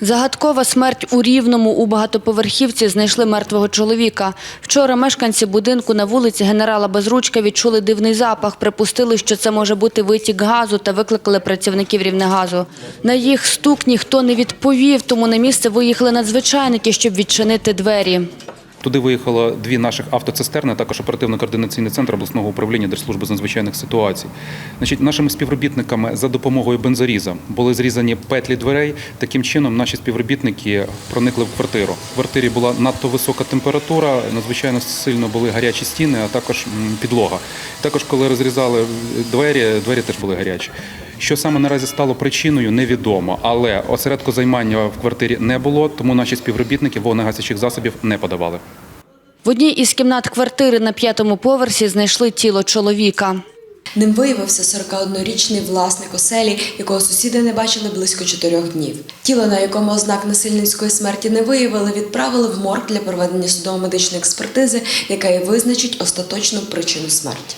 Загадкова смерть у Рівному у багатоповерхівці знайшли мертвого чоловіка. Вчора мешканці будинку на вулиці генерала Безручка відчули дивний запах. Припустили, що це може бути витік газу та викликали працівників Рівнегазу. На їх стук ніхто не відповів, тому на місце виїхали надзвичайники, щоб відчинити двері. Туди виїхало дві наших автоцистерни, також оперативно-координаційний центр обласного управління Держслужби з надзвичайних ситуацій. Значить, нашими співробітниками за допомогою бензоріза були зрізані петлі дверей. Таким чином, наші співробітники проникли в квартиру. В квартирі була надто висока температура, надзвичайно сильно були гарячі стіни, а також підлога. Також, коли розрізали двері, двері теж були гарячі. Що саме наразі стало причиною, невідомо, але осередку займання в квартирі не було, тому наші співробітники вогнегасячих засобів не подавали. В одній із кімнат квартири на п'ятому поверсі знайшли тіло чоловіка. Ним виявився 41-річний власник оселі, якого сусіди не бачили близько чотирьох днів. Тіло, на якому ознак насильницької смерті не виявили, відправили в морг для проведення судово-медичної експертизи, яка і визначить остаточну причину смерті.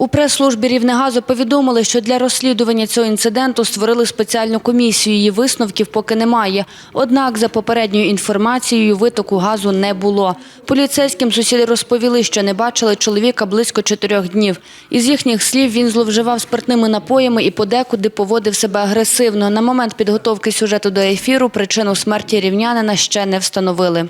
У прес-службі Рівнегазу повідомили, що для розслідування цього інциденту створили спеціальну комісію. Її висновків поки немає. Однак, за попередньою інформацією, витоку газу не було. Поліцейським сусіди розповіли, що не бачили чоловіка близько чотирьох днів. Із їхніх слів він зловживав спиртними напоями і подекуди поводив себе агресивно. На момент підготовки сюжету до ефіру причину смерті рівнянина ще не встановили.